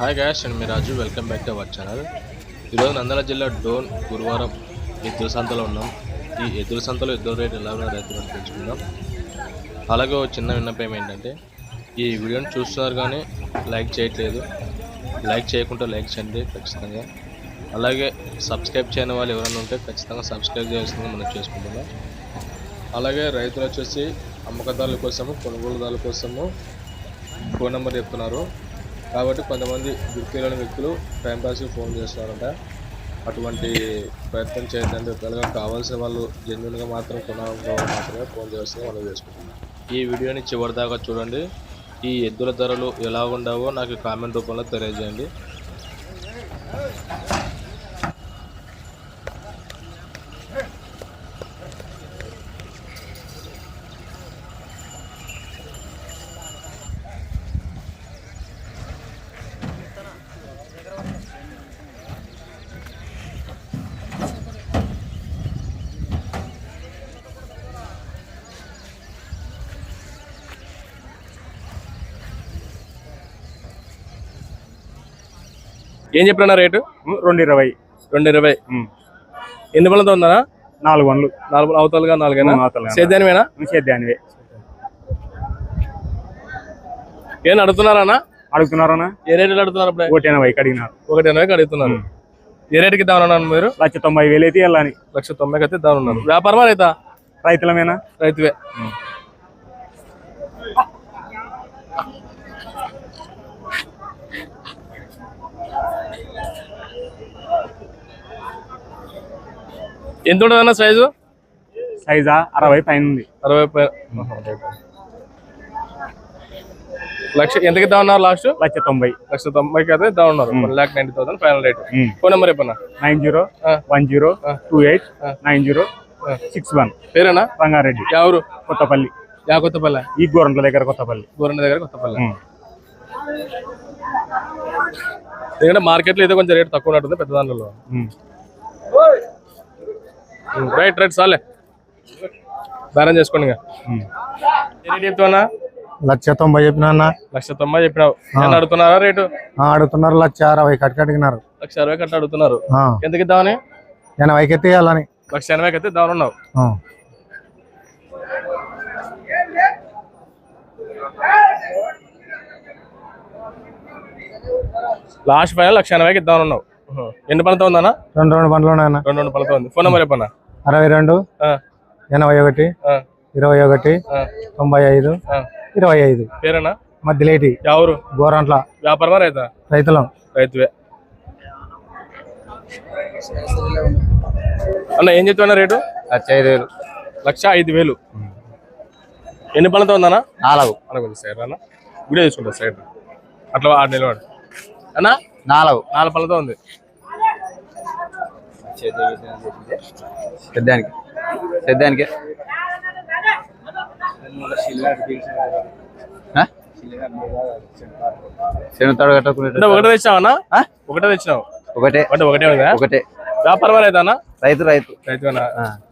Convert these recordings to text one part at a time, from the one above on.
Hi guys and me Raju. Welcome back to our channel ఈరోజు నంద్యాల జిల్లా డోన్ గురువారం ఎద్దుల సంతలో ఉన్నాం. ఈ ఎద్దుల సంతలో ఎద్దుల రేటు ఎలా ఉన్న రైతులను తెలుసుకుందాం. అలాగే ఒక చిన్న విన్నపం ఏంటంటే ఈ వీడియోని చూస్తున్నారు కానీ లైక్ చేయట్లేదు. లైక్ చేయకుండా లైక్ చేయండి ఖచ్చితంగా. అలాగే సబ్స్క్రైబ్ చేయని వాళ్ళు ఎవరైనా ఉంటే ఖచ్చితంగా సబ్స్క్రైబ్ చేయాల్సిందిగా మనం చేసుకుంటున్నాం. అలాగే రైతులు వచ్చేసి అమ్మకదారుల కోసము కొనుగోలుదారుల కోసము ఫోన్ నెంబర్ చెప్తున్నారు. కాబట్టి కొంతమంది గుర్తులేని వ్యక్తులు టైంపాస్కి ఫోన్ చేస్తారంట అటువంటి ప్రయత్నం చేయొద్దండి ఒకవేళ కావాల్సిన వాళ్ళు జెన్యున్గా మాత్రం కొనాలనుకో మాత్రమే ఫోన్ చేస్తే మనం చేసుకుంటున్నాం. ఈ వీడియోని చివరి దాకా చూడండి. ఈ ఎద్దుల ధరలు ఎలా ఉండవో నాకు కామెంట్ రూపంలో తెలియజేయండి. ఏం చెప్పినా రేటు? రెండు ఇరవై రెండు ఇరవై. ఎన్ని పనులతో ఉందా నాలుగు వందలు నాలుగు అవతలుగా నాలుగైనా? సేద్యానివేనా? సేద్యానివే. ఏం అడుగుతున్నారా అడుగుతున్నారనా ఏ రేట్లు అడుగుతున్నారు అప్పుడే? ఒకటి ఎనభై అడిగినారు. ఒకటి ఎనభైకి అడుగుతున్నారు. ఏ రేటుకి ఇద్దామన్నారు మీరు? లక్ష తొంభై వేలు అయితే వెళ్ళని లక్ష తొంభైకి అయితే ఇద్దామన్నారు వ్యాపారమా రైతా? రైతులమేనా? రైతువే. ఎంత ఉంటుందన్న సైజు సైజా? అరవై పైన ఉంది అరవై లక్ష ఎంతకి ఇద్దామన్నారు లాస్ట్ లక్ష తొంభై. లక్ష తొంభైకి అయితే ఇద్దామన్నారు one lakh ninety thousand final rate. Phone number చెప్పన్నా? Nine zero. One zero two eight. Nine zero. Six one. పేరేనా? Rangareddy. ఎవరు కొత్తపల్లి. యా కొత్తపల్లె? ఈ గోరంట్ల దగ్గర కొత్తపల్లి. గోరండ దగ్గర కొత్తపల్లె. ఎందుకంటే మార్కెట్లో ఏదో కొంచెం రేట్ తక్కువ ఉన్నట్టుంది పెద్ద దాంట్లో. రైట్ రైట్ చాలే బేరం చేసుకోండి రేట్ చెప్తున్నా లక్ష తొంభై చెప్పిన అన్న. లక్ష తొంభై చెప్పినావు. నేను అడుగుతున్నారా రేటు? ఆ, అడుగుతున్నారు లక్ష అరవై అడిగినారు లక్ష అరవై కట్ట అడుగుతున్నారు. ఆ, ఎంతకి ఇద్దామని? ఎనభైకి ఎత్తేయాలని. లక్ష ఎనభైకి అయితే ఇద్దామని ఉన్నావు. లాస్ట్ ఫైనల్ లక్ష ఎనభైకి ఇద్దామని ఉన్నావు. ఎన్ని పనులతో ఉందన్నా? రెండు రెండు బండ్లు ఉన్నాయన్న. రెండు రెండు పనులతో ఉంది. ఫోన్ నెంబర్ చెప్పన్నా? అరవై రెండు ఎనభై ఒకటి ఇరవై ఒకటి తొంభై ఐదు. ఇరవై ఐదు. పేరేనా? మధ్యలేటి ఎవరు గోరంట్ల. వ్యాపారమా రైతా? రైతులం. రైతువే. అన్న ఏం చెప్తున్నా రేటు? లక్ష ఐదు వేలు. లక్ష ఐదు వేలు. ఎన్ని పనులతో ఉందన్నా? నాలుగు. అనుకుంది సైడ్ అన్న. వీడియో తీసుకుంటా సైడ్. అట్లా ఆరు నిలవాడు అన్నా? నాలుగు. నాలుగు పనులతో ఉంది. అంటే కట్టుకునే ఒకటే ఒకటే తెచ్చినావు. ఒకటే. అంటే ఒకటే ఉందా ఒకటే. రైతానా రైతు రైతు.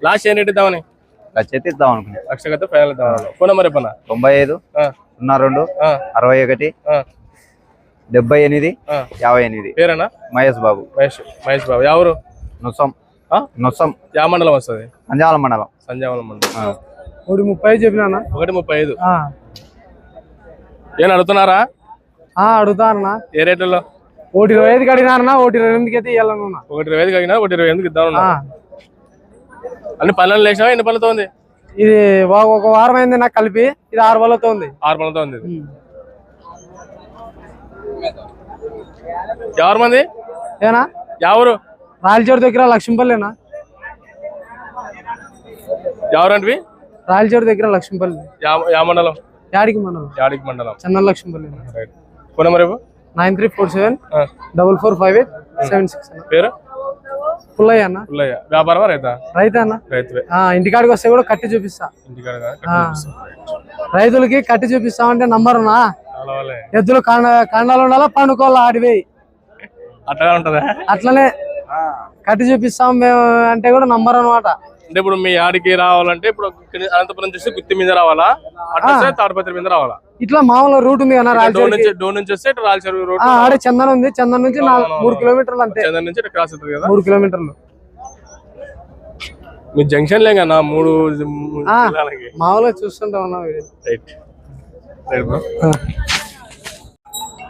లాస్ట్ ఏం రేట్ ఇద్దామని లక్ష అయితే ఇద్దాం అనుకున్నా. లక్ష కత్తే ఫైనల్ ఇద్దామన్నా ఫోన్ నెంబర్ చెప్పన్నా? తొంభై ఐదు సున్నా రెండు అరవై ఒకటి డెబ్బై ఎనిమిది. యాభై ఎనిమిది. పేరేనా మహేష్ బాబు. మహేష్ మహేష్ బాబు. ఎవరు నొస్సం ఆ? నొస్సం యా మండలం వస్తుంది. అంజాల మండలం. సంజావనం మండలం. ఒకటి ముప్పై చెప్పినా ఒకటి ముప్పై ఐదు. ఏం అడుగుతున్నారా? అడుగుతారన్నా ఏ రేట్లలో? ఒకటి ఇరవై ఐదుకి అడిగినారన్నా ఒకటి ఇరవై ఎనిమిదికి అయితే ఒకటి ఇరవై ఐదు కలిగినా ఒకటి ఇరవై ఎనిమిది ఇద్దాం అన్ని పనులు లేచినా ఎన్ని పనులతో ఉంది? ఇది ఒక- ఒక వారం అయింది నాకు కలిపి ఇది ఆరు వాళ్ళతో ఉంది. ఆరు పనులతో ఉంది ఇది. ఎవరు మంది? ఏనా? ఎవరు? రాయలచోటి దగ్గర లక్ష్మీపల్లినా? ఎవరంటివి రాయలచోటి దగ్గర లక్ష్మీపల్లి. యా మండలం? యాడికి మనం యాడికి మండలం. Chenna Lakshmipalli phone number. Nine three four seven double four five eight seven six పేరు? పుల్లయ్య అన్న. పుల్లయ్య. వ్యాపారమా రైతా? రైతే అన్న. రైతువే. ఆ, ఇంటికాడికి వస్తే కూడా కట్టి చూపిస్తా. కట్టి. రైతులకి కట్టి చూపిస్తామంటే నంబర్ ఉన్నా. ఎద్దులు కాండ కాండాలు ఉండాలా పండుకోవాలా ఆడివి అట్లా ఉంటదా? అట్లనే కట్టి చూపిస్తాం మేము అంటే కూడా నంబర్ అన్నమాట. అంటే ఇప్పుడు మీ ఆడికి రావాలంటే ఇప్పుడు అనంతపురం చూసి గుత్తి మీద రావాలా? అట్లా తాడిపత్రి మీద రావాలా? ఇట్లా మామూలు రూట్ ఉంది కదా డోన్ నుంచి వస్తే రాయలచెరువు రోడ్ ఆ, ఆడే చందన్ ఉంది. చందన్ నుంచి మూడు కిలోమీటర్లు అంతే. చందన్ నుంచి క్రాస్ అవుతుంది కదా? మూడు కిలోమీటర్లు. మీ జంక్షన్ లేక నా మూడు మామూలుగా చూస్తుంటా ఉన్నాం ఇది. రైట్ రైట్ బ్రో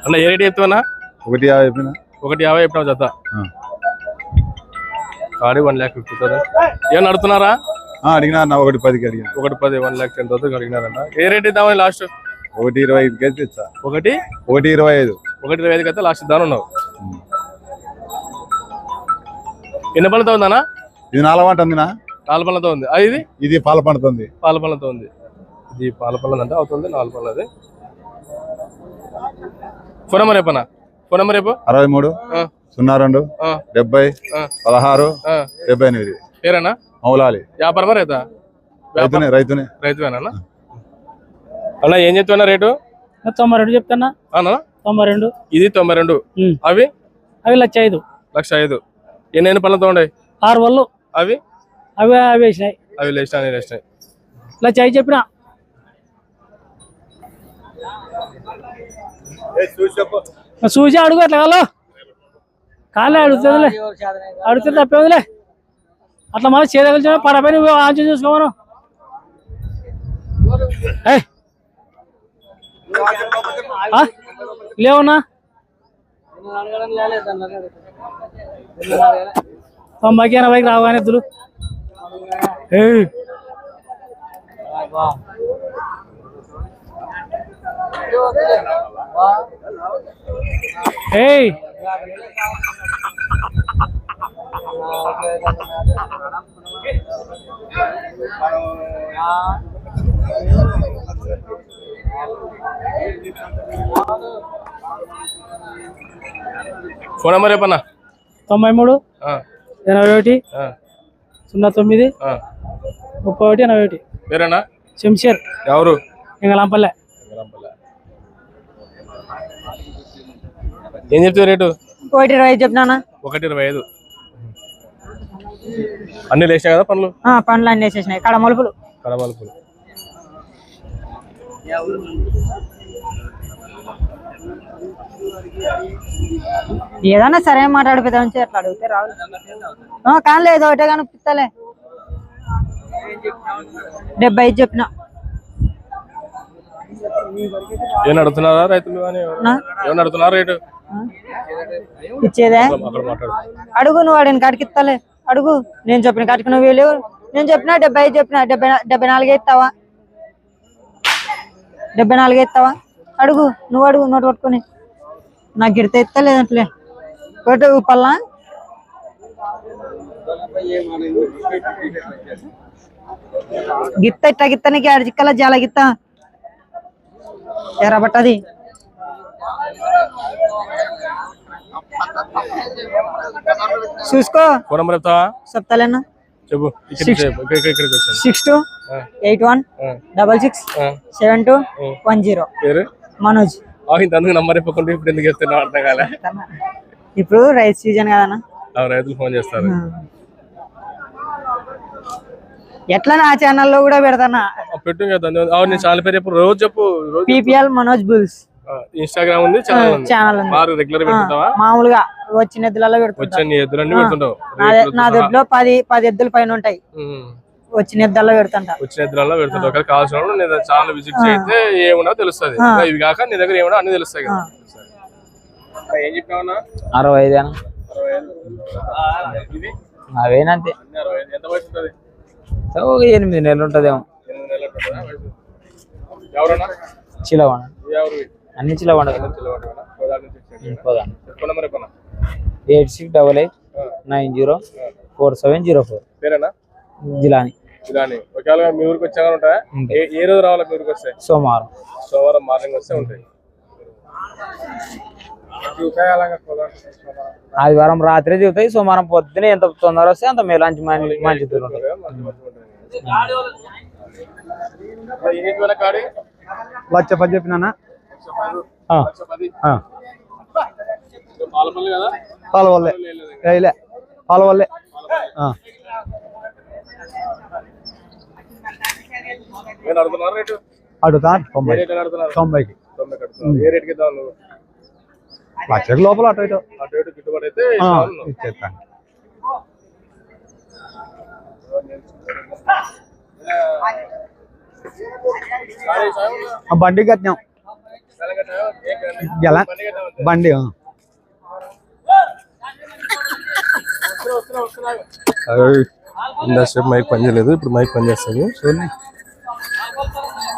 అన్న ఏ రేట్ చెప్తావన్నా ఒకటి యాభై చెప్పిన. ఒకటి యాభై చెప్పినావు జత. కాడి వన్ ల్యాక్ ఫిఫ్టీ థౌసండ్. ఏమన్నా అడుగుతున్నారా? అడిగినా అన్న ఒకటి పదికి అడిగిన. ఒకటి పది వన్ ల్యాక్ టెన్ థౌసండ్ అడిగినారంట ఏ రేట్ ఇద్దామని లాస్ట్? ఒకటి ఇరవై ఐదుకి అయితే ఇచ్చా ఒకటి? ఒకటి ఇరవై ఐదు. ఒకటి ఇరవై ఐదుకి అయితే లాస్ట్ ఇద్దాను ఉన్నావు. ఎన్ని పళ్ళతో ఉందన్నా? ఇది నాలుగు వంట ఉందినా? నాలుగు పళ్ళతో ఉంది. ఇది? ఇది పాల పండుతుంది పాల పళ్ళతో ఉంది. ఇది పాల పళ్ళది అంటే అవుతుంది నాలుగు పళ్ళది. ఫోన్ నెంబర్ రేపనా ఫోన్ నెంబర్ రేపు అరవై మూడు. సున్నా రెండు. డెబ్బై. పదహారు డెబ్బై ఎనిమిది. పేరేనా? మౌలాలి. వ్యాపారమా రైతా? రైతునే రైతునే. రైతువేనా అన్న ఏం చెప్తున్నా రేటు? తొంభై రెండు చెప్తానా అన్నా? తొంభై రెండు. ఇది తొంభై రెండు. అవి? అవి లక్ష ఐదు. లక్ష ఐదు. ఎన్ని ఎన్ని పళ్ళతో ఉండే ఆరు వాళ్ళు. అవి? అవి అవి వేసినాయి. అవి లేచినాయి లేచినాయి. లక్ష ఐదు చెప్పిన. చూసి అడుగు అట్లా కాలో? కాలే అడుగుతుందిలే. అడుగుతుంది తప్పేదిలే అట్లా మనం చేయగలిచిన పడపని ఆంచు చూసుకో మనం. లేవునా లేవన్నా? తొంభైకి ఎనభైకి రావుగానే ఎద్దులు ఏయ్. ఫోన్ నెంబర్ రేపన్నా తొంభై మూడు ఆ, ఎనభై ఒకటి ఆ, సున్నా తొమ్మిది ఆ. ముప్పై ఒకటి ఎనభై ఒకటి. పేరేనా? శంషేర్. ఎవరు? ఎంగలాంపల్లె ఏం చెప్తావు రేటు? ఒకటి ఇరవై ఐదు చెప్పినానా ఒకటి ఇరవై ఐదు. అన్ని లేచినాయి కదా పనులు ఆ, పండ్లు అన్ని వేసేసినాయి కడ మలుపులు. కడమలుపులు ఏదన్నా సరే మాట్లాడిపోతా ఉంచి అట్లా అడిగితే రావు ఆ, కానలేదు ఒకటే కానీ పిత్తలే. డెబ్బై ఐదు చెప్పిన. ఏమన్నా అడుగుతున్నారా రైతులు అని? ఏమన్నా అడుగుతున్నారా రేటు? ఇచ్చేదే? అడుగు నువ్వు వాడిని కాడికి ఇస్తాలే అడుగు. నేను చెప్పిన కాడికి నువ్వు లేవు నేను చెప్పిన డెబ్బై ఐదు చెప్పిన డెబ్బై డెబ్బై నాలుగే ఇస్తావా డెబ్బై నాలుగే ఇస్తావా అడుగు. నువ్వు అడుగు నోటు పట్టుకొని. నాకు గిడితే ఇస్తా లేదంటలే ఒకటి పల్లా. గిత్త ఇట్ట గిత్త నీకు ఆడ చిక్కల జాల గిత్త? ఎర్రబట్టది. చూసుకో. ఫోన్ నెంబర్ చెప్తావా చెప్తాలేనా చెప్పు. Six two eight one. Double six. Seven two one zero Manoj. ఆ, ఇంత అందుకు నంబర్ ఇవ్వకుండా ఇప్పుడు ఎందుకు చెప్తున్నావు? అర్థం కాలే. ఇప్పుడు రైస్ సీజన్ కదన్నా? ఆ రైతులు ఫోన్ చేస్తారు. ఎట్లా నా ఛానల్లో కూడా పెడతానా? పెట్టు కదా. నేను చాలా పేరు చెప్పు. రోజు చెప్పు. PPL Manoj bulls. ఇన్స్టాగ్రామ్ ఉంది ఛానల్ ఉంది. రెగ్యులర్ పెడుతుంటావా? మామూలుగా వచ్చిన ఎద్దులలో పెడుతుంటా. ఎద్దులన్నీ పెడుతుంటావు. నా- దొడ్లో పది పది ఎద్దుల పైన ఉంటాయి. వచ్చిన ఎద్దులలో పెడుతుంటా. వచ్చిన ఎద్దులలో పెడుతుంటావు ఒకవేళ కావాల్సిన వాళ్ళు నీ ఛానల్ విజిట్ చేస్తే ఏమున్నా తెలుస్తుంది. ఇవి కాక నీ దగ్గర ఏమున్నా అన్ని తెలుస్తాయి కదా. ఏం చెప్పినావన్నా అరవై ఐదు అన్న. అవేనంతే ఒక ఎనిమిది నెలలు ఉంటుందేమో. ఎనిమిది అన్ని వచ్చాడు. పోదాం eight six double eight nine zero four seven zero four Jilani ఇదాని ఒకవేళ మీ ఊరికి వచ్చాగా ఉంటాయా. ఏ- రోజు రావాలా మీ ఊరికి వస్తే సోమవారం సోమవారం మార్నింగ్ వస్తే ఉంటాయి ఆదివారం రాత్రి దిగుతాయి సోమవారం పొద్దున ఎంత తొందర వస్తే అంత మేలు మంచి మంచి లక్ష పది చెప్పినానా లక్ష పది. ఇది పాలపల్లి కదా? పాల వల్లే వేయలే పాల వల్లే నేను అడుగుతున్నారు రేటు? అడుగుతా ఏ తొంభై. రేట్ కడుతున్నారు తొంభైకి. తొంభై కడుతున్నారు ఏ రేట్కి ఇద్దాం నువ్వు లక్షకి లోపల అటు ఇటు. ఇచ్చేస్తాను. బండి కట్టినాం. గెల బండి ఆ. ఇందాసేపు మైక్ పని చేయలేదు ఇప్పుడు మైక్ పని చేస్తుంది. చూడండి.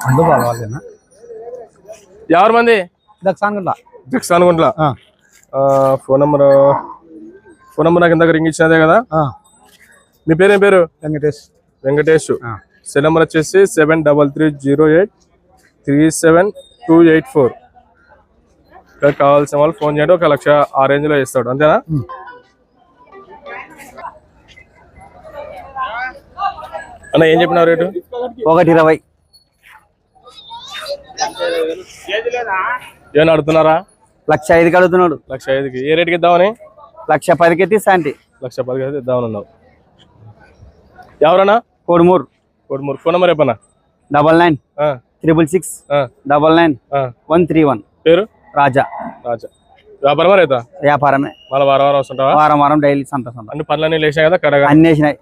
అందు బాగాలేనా ఎవరు మంది? దక్షానుకుంటా జక్స్ అనుకుంటా ఫోన్ నెంబర్ ఫోన్ నెంబర్ నాకు ఇందాక రింగ్ ఇచ్చినదే కదా? మీ పేరు ఏం పేరు? వెంకటేష్. వెంకటేష్. ఆ. సెల్ నెంబర్ వచ్చేసి seven double three zero eight three seven two eight four. ఇక్కడ కావాల్సిన వాళ్ళు ఫోన్ చేయండి ఒక లక్ష ఆ రేంజ్లో ఇస్తాడు అంతేనా. అన్న ఏం చెప్పినావు రేటు? ఒకటి ఇరవై. ఏమైనా అడుగుతున్నారా? లక్ష ఐదుకి అడుగుతున్నాడు. లక్ష ఐదుకి. ఏ రేటుకి ఇద్దామని? లక్ష పదికి శాంతి లక్ష పదికి అయితే ఇద్దామని ఉన్నావు. ఎవరన్నా? కోడుమూరు. కోటి మూడు ఫోన్ నెంబర్ చెప్పన్నా? Double nine. Triple six double nine. One three one. పేరు? రాజా. రాజా. వ్యాపారం రైతా వ్యాపారమే. మళ్ళీ వారం వారం వస్తుంటావా? వారం వారం డైలీ సంత సంత. అన్ని పనులన్నీ లేచాయి కదా కడగా అన్ని వేసినాయి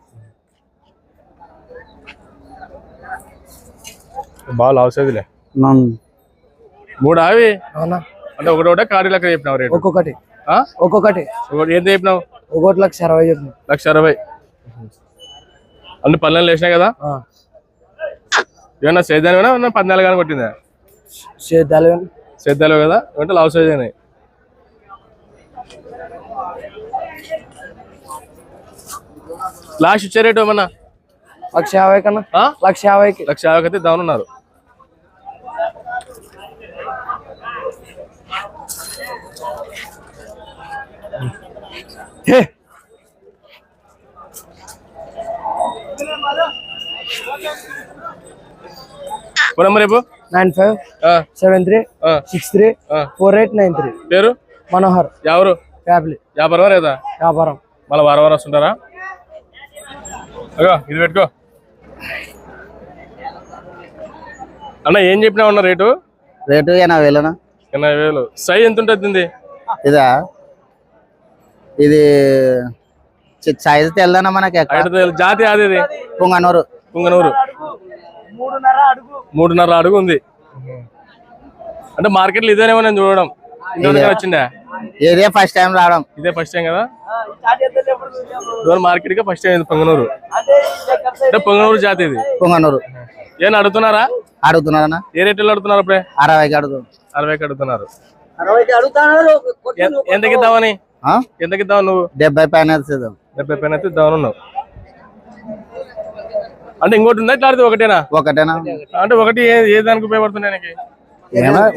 బాగా లాస్ నన్ను మూడు అవి? అవునా? అంటే ఒకటి ఒకటే కాడి లెక్క చెప్పినావు రేటు. ఒక్కొక్కటి. ఆ? ఒక్కొక్కటి. ఒకటి ఎంత చెప్పినావు? ఒక్కొక్కటి లక్ష అరవై చెప్పిన. లక్ష అరవై. అన్ని పనులన్నీ లేచినాయి కదా? ఏమన్నా సేద్యాలు ఏమన్నా పద్నాలుగు కానీ కొట్టిందా? సేద్యాలు సేద్యాలు కదా? అంటే లాస్ అయ్యాయి లాస్ట్ ఇచ్చే రేటు ఏమన్నా? లక్ష యాభై కన్నా? లక్ష యాభైకి. లక్ష యాభై అయితే డౌన్ ఉన్నారు ఫోన్ నెంబర్ రేపు nine five seven three six three four eight nine three. పేరు? మనోహర్. ఎవరు? వ్యాపారం లేదా? వ్యాపారం. మళ్ళీ వారం వారం వస్తుంటారా? అగో ఇది పెట్టుకో. అన్న ఏం చెప్పినా ఉన్న రేటు? రేటు ఎనభై వేలనా ఎనభై వేలు. సై ఎంత ఉంటుంది? ఇదా? ఇది సైజ్ తెల్లనా మనకి. జాతి అది ఇది? పుంగనూరు. పుంగనూరు. మూడున్నర అడుగు. ఉంది. అంటే మార్కెట్లో ఇదేనేమో నేను చూడడం. ఇంతవరకు వచ్చిందా? ఇదే ఫస్ట్ టైం రావడం. ఇదే ఫస్ట్ టైం కదా? మార్కెట్గా ఫస్ట్ టైం పొంగనూరు. అంటే పొంగనూరు జాతి ఇది. పుంగనూరు. ఏం అడుగుతున్నారా? అడుగుతున్నారనా ఏ రేట్లో అడుగుతున్నారు అప్పుడే? అరవైకి అడుగు అరవైకి అడుగుతున్నారు. ఎంతకి ఇద్దామని? ఎంతకి ఇద్దాం నువ్వు? డెబ్బై పైన. డెబ్బై పైన అయితే ఇద్దామని ఉన్నావు. అంటే ఇంకోటి ఉందా? ఆడితే ఒకటేనా? ఒకటేనా? అంటే ఒకటి ఏ దానికి ఉపయోగపడుతుంది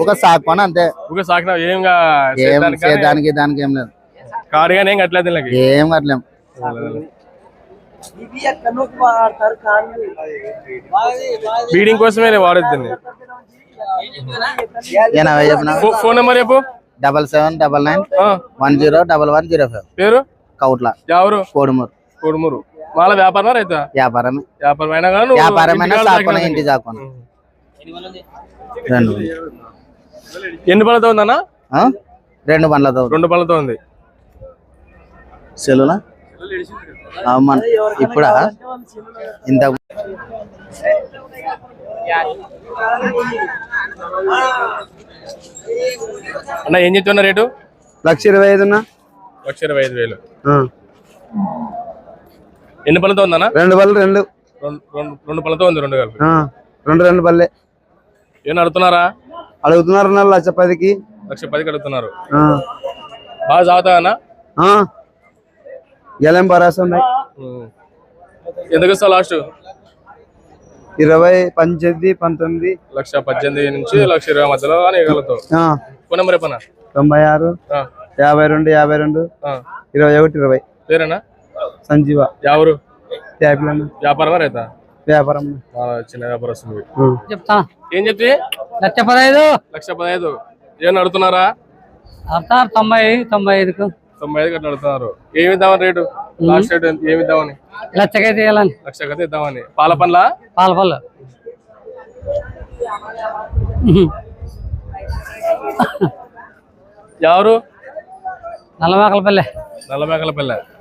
ఒక పని అంతే. ఒక సాకినా ఏంగా ఏం దానికి దానికి ఏం లేదు. కారు కానీ ఏం కట్టలేదు ఏం కట్టలేం. బీడింగ్ కోసమే నేను వాడేది దీన్ని. ఎనభై చెప్పిన ఫో- ఫోన్ నెంబర్ చెప్పు. Double seven double nine one zero double one zero five. పేరు? కౌట్ల. ఎవరు? కోడుమూరు. కోడుమూరు. వాళ్ళ వ్యాపారం రైతా? వ్యాపారమే. వ్యాపారం అయినా కానీ వ్యాపారమైన సాకున ఇంటి కానీ. సాకున. రెండు. ఎన్ని పళ్ళతో ఉందన్నా? ఆ? రెండు బండ్లతో రెండు పళ్ళతో ఉంది. సెల్లులా? మన ఇప్పుడా? ఇంత అన్న ఏం చెప్తున్నా రేటు? లక్ష ఇరవై ఐదున్నా లక్ష ఇరవై ఐదు వేలు. ఎన్ని పళ్ళతో ఉందన్నా? రెండు బళ్ళు రెండు. రెండు పళ్ళతో ఉంది రెండు కలిపి. రెండు రెండు బల్లే ఏమన్నా అడుగుతున్నారా? అడుగుతున్నారు లక్ష పదికి. లక్ష పదికి అడుగుతున్నారు. బాగా చదువుతా అన్న? ఆ. గెలం భరోసా ఉన్నాయి. ఎందుకు ఇస్తావు లాస్ట్? ఇరవై పద్దెనిమిది పంతొమ్మిది. లక్ష పద్దెనిమిది నుంచి లక్ష ఇరవై మధ్యలో ఇవ్వగలుగుతావు. ఫోన్ నెంబర్ చెప్పనా? తొంభై ఆరు యాభై రెండు యాభై రెండు ఇరవై ఒకటి ఇరవై. పేరేనా? సంజీవ. ఎవరు? ట్యాబ్లెట్ వ్యాపారమా రైతా? వ్యాపారం చిన్న వ్యాపారం వస్తుంది ఆ. చెప్తా. ఏం చెప్తే? లక్ష పదహైదు. లక్ష పదహైదు. ఏమన్నా అడుగుతున్నారా? అడతారు తొంభై తొంభై ఐదుకు. తొంభై ఐదు కట్ట అడుగుతున్నారు. ఏమి ఇద్దామని రేటు? లాస్ట్ రేటు ఏమి ఇద్దామని? లక్షకైతే ఇవ్వాలని. లక్ష కఅయితే ఇద్దామని. పాల పనుల పాల పళ్ళు ఎవరు? నల్లమాకలపల్లె నల్లమేకల పిల్ల. పే-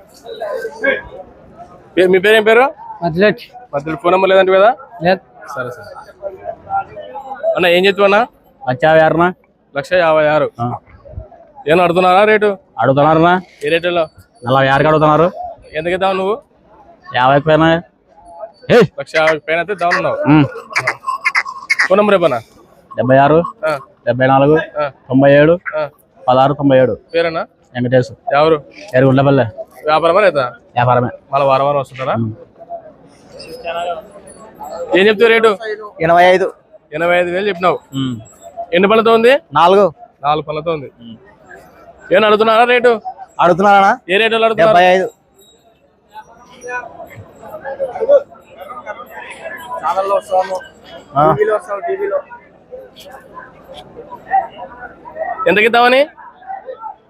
మీ పేరు ఏం పేరు మధ్యలో ఫోన్ నెంబర్ లేదంటే కదా? లేదు. సరే సరే. అన్న ఏం చెప్తున్నా వచ్చావు ఎవరన్నా లక్ష యాభై ఆరు. ఏం అడుగుతున్నారా రేటు? అడుగుతున్నారన్నా ఏ రేటులో? నలభై ఆరుకి అడుగుతున్నారు. ఎందుకు ఇద్దాం నువ్వు? యాభై పైన? లక్ష యాభై పైన అయితే ఇద్దాం ఉన్నావు ఫోన్ నెంబర్ ఇవ్వనా డెబ్బై ఆరు డెబ్బై నాలుగు తొంభై ఏడు పదహారు తొంభై ఏడు. పేరేనా? వెంకటేష్ ఎవరు? ఎరుగుండపల్లె వ్యాపారమా లేదా? వ్యాపారమే. మళ్ళీ వారం వారం వస్తుంటారా? ఏం చెప్తావు రేటు? ఎనభై ఐదు. ఎనభై ఐదు వేలు చెప్పినావు. ఎన్ని పళ్ళతో ఉంది? నాలుగు. నాలుగు పళ్ళతో ఉంది. ఏం అడుగుతున్నారా రేటు? అడుగుతున్నారా ఏ రేటు డెబ్బై ఐదు. ఆ.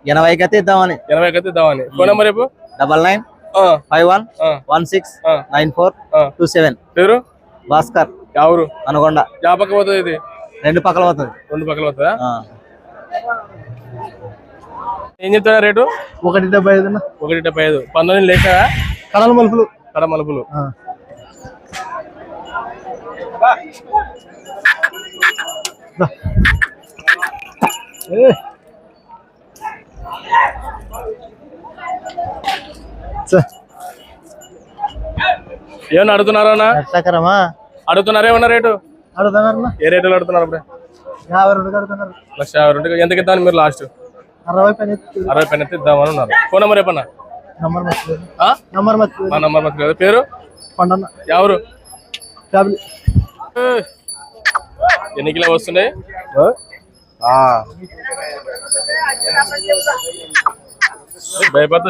ఎనభైకి అయితే ఇద్దామని. ఎనభైకి అయితే ఇద్దామని. ఫోన్ నెంబర్ రేపు డబల్ నైన్ ఆ, five one one six. Nine four. Two seven. పేరు? భాస్కర్. ఎవరు అనకొండ యా పక్క పోతుంది ఇది? రెండు పక్కల పోతుంది. రెండు పక్కల పోతుందా? ఆ. ఏం చెప్తారా రేటు? ఒకటి డెబ్బై ఐదు ఒకటి డెబ్బై ఐదు. పంతొమ్మిది లేకా కడల మలుపులు. కడ మలుపులు. ఏమన్నా అడుగుతున్నారా? ఎట్లకరమా అడుగుతున్నారా? ఏమన్నా రేటు? అడుగుతున్నారు ఏ రేటులో అడుగుతున్నారు అప్పుడే? యాభై రెండు కడుతున్నారు లక్ష యాభై రెండు ఎంతకి ఇద్దామని మీరు లాస్ట్? అరవై పని అరవై పైన ఇద్దామని ఉన్నారు. ఫోన్ నెంబర్ చెప్పన్నా? నంబర్ మా నంబర్ మర్చిపోయారు. పేరు? పండన్న. ఎవరు? ఫ్యామిలీ. ఎన్ని కిలో వస్తున్నాయి? భయపడుతూ.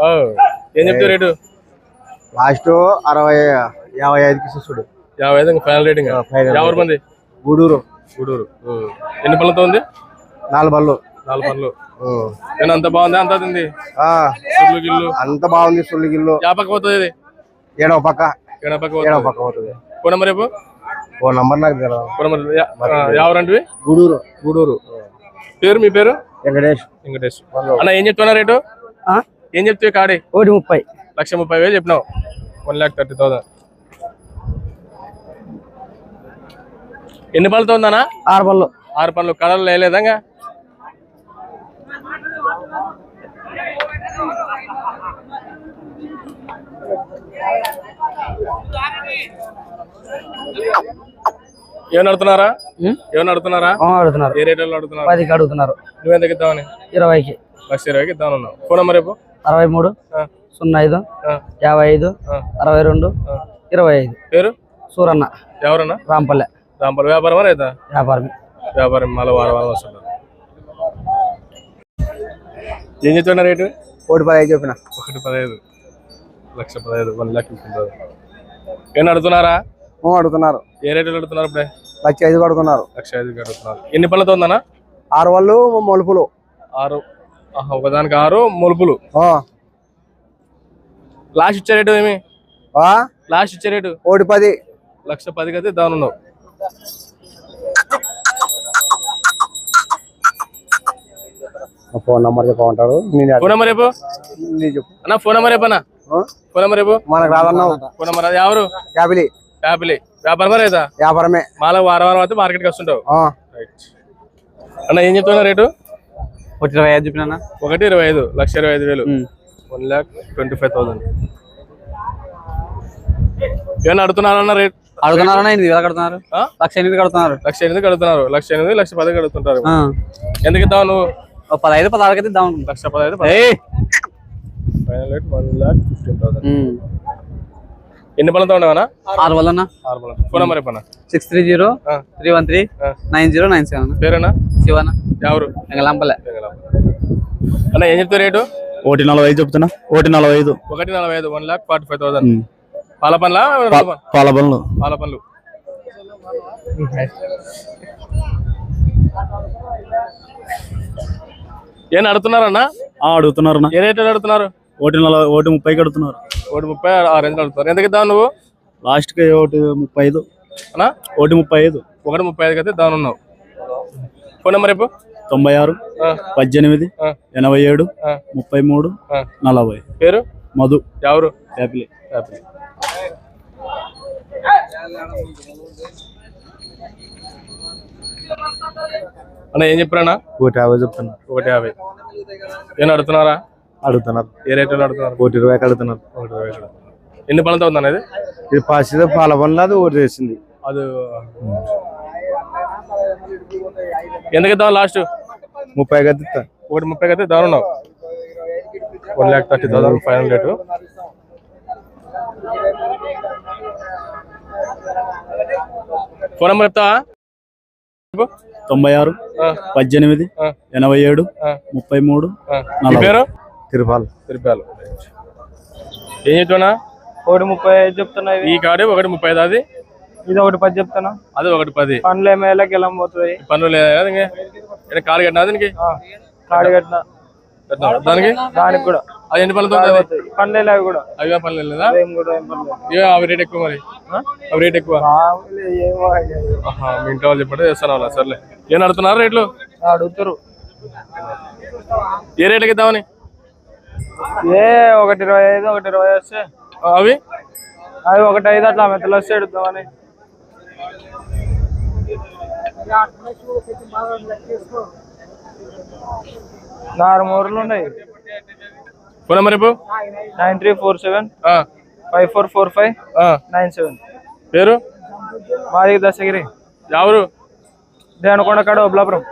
ఓ. ఏం చెప్తావు రేటు? లాస్ట్ అరవై యాభై ఐదుకి చూసుడు యాభై ఐదు ఫైనల్ రేటింగ్. final ఎవరు మంది? గూడూరు. గూడూరు. ఓ. ఎన్ని పళ్ళతో ఉంది? నాలుగు బళ్ళు నాలుగు పళ్ళు. ఏమన్నా అంత బాగుందా? అంత తింది? సుళ్ళు గిల్లు అంత బాగుంది సుల్లి గిల్లు యాపక్క పోతుంది ఇది? ఏడవ పక్క. ఏడవ పోతుంది. పక్క పోతుంది. ఫోన్ నెంబర్ రేపు ఓ నంబర్ నాకు తెలియదు ఫోన్ నెంబర్ ఎవరంటివి? గూడూరు. గూడూరు. పేరు మీ పేరు? వెంకటేష్. వెంకటేష్. అన్న ఏం చెప్తున్నా రేటు? ఆ? ఏం చెప్తావు కాడి? ఒకటి ముప్పై. లక్ష ముప్పై వేలు చెప్పినావు. One lakh thirty thousand. ఎన్ని పళ్ళతో ఉందన్నా? ఆరు పళ్ళు. ఆరు పనులు కలర్లు వేయలేదా ఇంకా? ఏమని అడుగుతున్నారా? ఏమని అడుగుతున్నారా ఏ అడుగుతున్నారు పదికి అడుగుతున్నారు. నువ్వెంతకి ఇద్దామని ఇరవైకి. లక్ష ఇరవైకి ఇద్దామని ఉన్నావు. ఫోన్ నెంబర్ రేపు అరవై మూడు సున్నా ఐదు యాభై ఐదు. అరవై రెండు. ఇరవై ఐదు పేరు? సూరన్న. ఎవరన్నా? రాంపల్లె. వ్యాపారమే వ్యాపారం మళ్ళీ వారం వారం వస్తుంటారు ఏం చెప్తున్నా రేటు? కోటి పది ఐదు చెప్పిన. ఒకటి పదహైదు. లక్ష పదహైదు. వన్ థౌసండ్ ఏం అడుగుతున్నారా అడుగుతున్నారు ఏ రేట్లు అడుగుతున్నారు ఇప్పుడే? లక్ష ఐదు అడుగుతున్నారు లక్ష ఐదుకి అడుగుతున్నారు ఎన్ని పళ్ళతో ఉందన్నా? ఆరు వాళ్ళు మలుపులు. ఆరు. ఆహా, ఒకదానికి ఆరు మొలుపులు. ఆ. లాస్ట్ ఇచ్చే రేటు ఏమి? ఆ? లాస్ట్ ఇచ్చే రేటు? కోటి పది. లక్ష పదికి అయితే దాని ఉన్నావు ఫోన్ నంబర్ చెప్పమంటాడు నేను ఫోన్ నెంబర్ రేపు నేను చెప్పు. అన్న ఫోన్ నెంబర్ రేపు అన్న ఆ? ఫోన్ నెంబర్ రేపు మనకు రాదన్నావు. ఫోన్ నెంబర్ అది ఎవరు? క్యాబిలి వ్యాపారమా లేదా? వ్యాపారమే. మాలో వారం వారం అయితే మార్కెట్కి వస్తుంటావు. ఆ. రైట్ అన్న ఏం చెప్తున్నా రేటు? ఒకటి ఇరవై ఐదు చెప్పినా ఒకటి ఇరవై ఐదు లక్ష ఇరవై ఐదు వేలు. One lakh twenty five thousand ఏమన్నా అడుగుతున్నారన్న రేట్? అడుగుతున్నారన్నా ఎనిమిది వేలు కడుతున్నారు? లక్ష ఎనిమిది కడుతున్నారు. లక్ష ఎనిమిది కడుతున్నారు. లక్ష ఎనిమిది లక్ష పది కడుతుంటారు. ఆ. ఎందుకు ఇద్దావు నువ్వు? పదహైదు పదహారుకి అయితే ఇద్దాం. లక్ష పదహైదు. Final rate one lakh fifteen thousand. ఎన్ని పనులతో ఉండవనా? ఆరు వల్ల ఆరు ఫోన్ నెంబర్ చెప్పన్నా six three zero. Three one three. Nine zero nine seven. పేరేనా? Sivanna. ఎవరు? ఎంగలాంపల్లె అన్న ఏం చెప్తారు రేటు? ఒకటి నలభై ఐదు చెప్తున్నా. ఒకటి నలభై ఐదు. ఒకటి నలభై ఐదు one lakh forty five thousand పాల పనులు? పాల పనులు పాల పనులు ఏం అడుగుతున్నారన్నా. అడుగుతున్నారు ఏ రేట్ అడుగుతున్నారు ఒకటి నలభై ఒకటి ముప్పైకి అడుగుతున్నారు ఒకటి ముప్పై ఆ రేంజ్ అడుగుతారు ఎందుకు ఇద్దాం నువ్వు? లాస్ట్కి ఒకటి ముప్పై ఐదు. అన్నా? ఒకటి ముప్పై ఐదు. ఒకటి ముప్పై ఐదుకి అయితే దాని ఉన్నావు. ఫోన్ నెంబర్ రేపు తొంభై ఆరు పద్దెనిమిది. ఎనభై ఏడు. ముప్పై మూడు. నలభై. పేరు? మధు. ఎవరు? హ్యాపీ అన్న ఏం చెప్పారన్నా? ఒకటి యాభై చెప్తున్నారు ఒకటి యాభై. ఏం అడుగుతున్నారా? అడుగుతున్నారు. ఏ రేట్లో అడుగుతున్నారు? ఒకటి ఇరవైకి అడుగుతున్నారు. ఒకటి ఇరవై. ఎన్ని పనులతో ఉంది అనేది? ఇది పాసిదో పాల పనులు అది ఒకటి చేసింది. అది ఎందుకు ఇద్దాం లాస్ట్? ముప్పై గద్దిస్తా ఒకటి ముప్పై అయితే ఉన్నావు one lakh thirty thousand final rate. Phone number చెప్తావా? తొంభై ఆరు ఆ, పద్దెనిమిది ఆ. ఎనభై ఏడు ఆ. ముప్పై మూడు ఆ. నలభై. పేరు? తిరుపాలు. తిరుపాలు. ఏం చెప్తున్నా ఒకటి ముప్పై ఐదు చెప్తున్నా ఈ కాడే ఒకటి ముప్పై ఐదు అది? ఇది ఒకటి పది చెప్తున్నా. అది ఒకటి పది. పండ్లు ఏమేళ్ళకి ఎలా పోతుంది పనులు లేదా కాలు కట్టినా దీనికి? కాడి కట్టిన? దానికి? దానికి కూడా. అది ఎన్ని అది? పండ్లు అవి కూడా. అవి పనులు లేదా? కూడా. ఇవే అవి రేట్ ఎక్కువ మరి. అవి రేట్ ఎక్కువ. మీ ఇంట్లో వాళ్ళు చెప్పండి చేస్తాను వాళ్ళ సర్లే. ఏం అడుగుతున్నారు రేట్లు? అడుగుతారు ఏ రేట్లకి ఇద్దామని? ఏ ఒకటి ఇరవై ఐదు ఒకటి ఇరవై వస్తే అవి? అవి ఒకటి ఐదు అట్లా మెత్తలు వస్తే అడుగుతామని నాలుగు మూరలు ఉన్నాయి. ఫోన్ నెంబర్ రేపు నైన్ త్రీ ఫోర్ సెవెన్ ఆ, ఫైవ్ ఫోర్ ఫోర్ ఫైవ్ ఆ, నైన్ సెవెన్. పేరు? మాది దశగిరి. ఎవరు? దేవనకొండ కాడ ఒబ్లాపురం